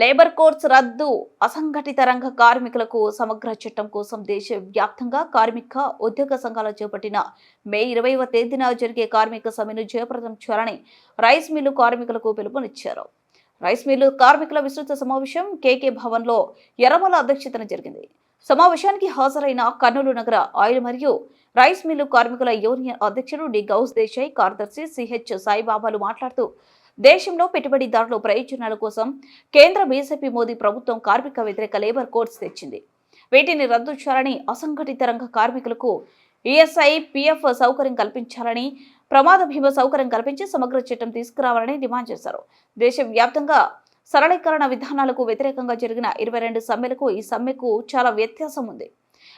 Labour course రద్దు అసంఘటిత రంగ కార్మికులకు సమగ్ర చట్టం కోసం దేశవ్యాప్తంగా కార్మిక ఉద్యోగ సంఘాలు చేపట్టిన మే ఇరవైవ తేదీన జరిగే కార్మిక సమ్మెను జయప్రదం చేయాలని రైస్ మిల్లు కార్మికులకు పిలుపునిచ్చారు. రైస్ మిల్లు కార్మికుల విస్తృత సమావేశం కేకే భవన్లో ఎర్రమల అధ్యక్షతన జరిగింది. సమావేశానికి హాజరైన కర్నూలు నగర ఆయిల్ మరియు రైస్ మిల్లు కార్మికుల యూనియన్ అధ్యక్షుడు డి. గౌస్ దేశాయ్ కార్యదర్శి సిహెచ్ సాయిబాబాలు మాట్లాడుతూ దేశంలో పెట్టుబడిదారుల ప్రయోజనాల కోసం కేంద్ర బీజేపీ మోదీ ప్రభుత్వం కార్మిక వ్యతిరేక లేబర్ కోడ్స్ తెచ్చింది. వీటిని రద్దు చేయాలని అసంఘటిత రంగ కార్మికులకు ఈఎస్ఐ పిఎఫ్ సౌకర్యం కల్పించాలని ప్రమాద భీమా సౌకర్యం కల్పించి సమగ్ర చట్టం తీసుకురావాలని డిమాండ్ చేశారు. దేశవ్యాప్తంగా సరళీకరణ విధానాలకు వ్యతిరేకంగా జరిగిన ఇరవై రెండు సమ్మెలకు ఈ సమ్మెకు చాలా వ్యత్యాసం ఉంది.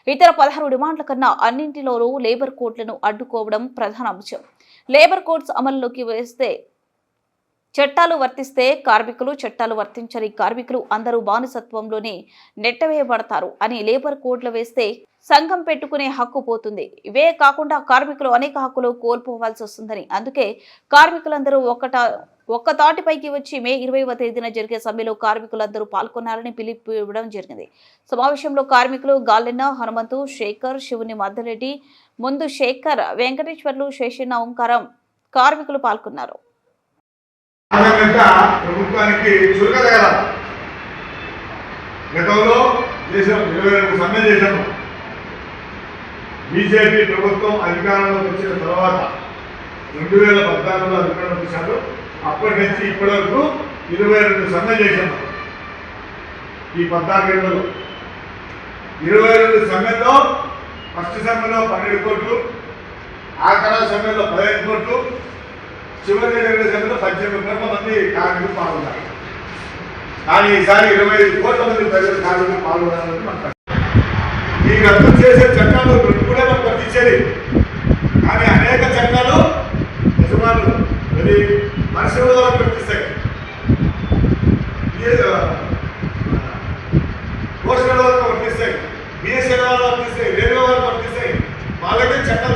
ఇతర పదహారు డిమాండ్ల కన్నా అన్నింటిలోనూ లేబర్ కోడ్లను అడ్డుకోవడం ప్రధాన అంశం. లేబర్ కోడ్స్ అమల్లోకి వేస్తే చట్టాలు వర్తిస్తే కార్మికులు చట్టాలు వర్తించని కార్మికులు అందరూ బానిసత్వంలోనే నెట్టవేయబడతారు అని లేబర్ కోడ్లు వేస్తే సంఘం పెట్టుకునే హక్కు పోతుంది. ఇవే కాకుండా కార్మికులు అనేక హక్కులు కోల్పోవాల్సి వస్తుందని. అందుకే కార్మికులందరూ ఒక్కట ఒక్క తాటిపైకి వచ్చి మే ఇరవైవ తేదీన జరిగే సమ్మెలో కార్మికులందరూ పాల్గొన్నారని పిలుపు ఇవ్వడం జరిగింది. సమావేశంలో కార్మికులు గాలెన్న హనుమంతు శేఖర్ శివుని మద్దరెడ్డి ముందు శేఖర్ వెంకటేశ్వర్లు శేషన్న ఓంకారం కార్మికులు పాల్గొన్నారు. ఆధారంగా ప్రభుత్వానికి కదా గతంలో దేశం ఇరవై రెండు సమ్మె చేశాము. బీజేపీ ప్రభుత్వం అధికారంలోకి వచ్చిన తర్వాత రెండు వేల పద్నాలుగులో అధికారంలోకి వచ్చారు అప్పటి నుంచి ఇప్పటి వరకు ఇరవై రెండు సమ్మె చేశాము. ఈ పద్నాలుగేళ్ళలో ఇరవై రెండు సమ్మెలో ఫస్ట్ సమ్మెలో పన్నెండు కోట్లు ఆఖరి సమ్మెలో పదిహేను కోట్లు చివరి రెండు సభ్యులు పద్దెనిమిది కోట్ల మంది కార్మికులు పాల్గొన్నారు. కానీ ఈసారి ఇరవై ఐదు కోట్ల మంది ప్రజలు కార్మికులు పాల్గొనాలని మనకు ఈ రద్దు చేసే చట్టాలు రెండు కూడా మనకు వర్తించేది కానీ అనేక చట్టాలు యజమానులు అది మనుషుల ద్వారా వర్తిస్తాయి పోషణ వర్తిస్తాయి బిఎస్ఎల్ వరకు వర్తిస్తాయి రేడియో వరకు వర్తిస్తాయి వాళ్ళకే చట్టాలు